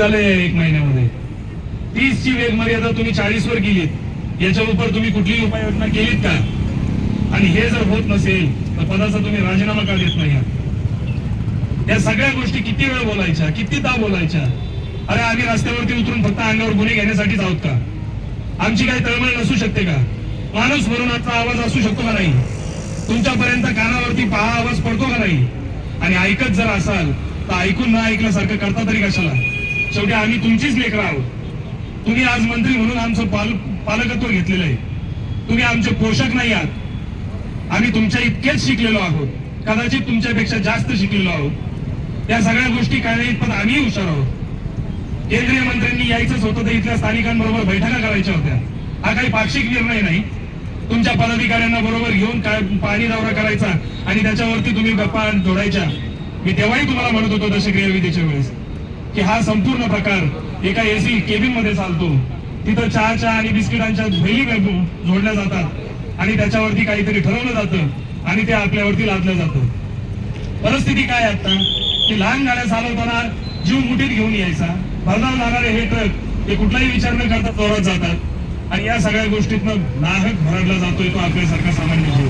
झाले एक महिन्यामध्ये. तीस ची वेग मर्यादा तुम्ही चाळीस वर केलीत. याच्या उपर तुम्ही कुठलीही उपाययोजना केलीत का? आणि हे जर होत नसेल तर पदाचा तुम्ही राजीनामा का देत नाही? या सगळ्या गोष्टी किती वेळ बोलायच्या? कितीदा बोलायच्या? अरे आम्ही रस्त्यावरती उतरून फक्त अंगावर गुन्हे घेण्यासाठीच आहोत का? आमची काही तळमळ नसू शकते का? माणूस म्हणून आजचा आवाज असू शकतो का नाही? तुमच्यापर्यंत कानावरती पहा आवाज पडतो का नाही? आणि ऐकत जर असाल तर ऐकून ना ऐकल्यासारखं करता तरी कशाला? शेवटी आम्ही तुमचीच लेकरं आहोत. तुम्ही आज मंत्री म्हणून आमचं पाल पालकत्व घेतलेलं आहे. तुम्ही आमचे पोषक नाही आहात. आम्ही तुमच्या इतकेच शिकलेलो आहोत. कदाचित तुमच्यापेक्षा जास्त शिकलेलो आहोत. या सगळ्या गोष्टी कळण्यात पण आम्ही हुशार आहोत. केंद्रीय मंत्र्यांनी यायचंच होतं तर इथल्या स्थानिकांबरोबर बैठका करायच्या होत्या. हा काही पाक्षिक निर्णय नाही. तुमच्या पदाधिकाऱ्यांना बरोबर घेऊन काय पाणी दौरा करायचा आणि त्याच्यावरती तुम्ही गप्पा जोडायच्या. मी तेव्हाही तुम्हाला म्हणत होतो दशक्रिया विधीच्या वेळेस. की हा संपूर्ण प्रकार एका एसी केबिनमध्ये चालतो. तिथं चहाच्या आणि बिस्किटांच्या भेली जोडल्या जातात आणि त्याच्यावरती काहीतरी ठरवलं जातं आणि ते आपल्यावरती लादलं जातं. परिस्थिती काय आता? की लहान गाड्या चालवताना जीव मुठीत घेऊन यायचा. भरला जाणारे हे ट्रक ते कुठलाही विचार न करता चोरत जातात. आणि या सगळ्या गोष्टीतनं नाहक भरडला जातोय तो आपल्यासारखा सामान्य जीव.